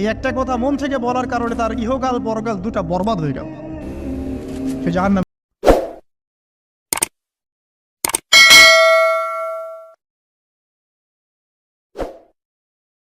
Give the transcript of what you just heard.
এই একটা কথা মন থেকে বলার কারণে তার ইহকাল পরকাল দুটা বরবাদ হয়ে গেল। সে জাহান্নামে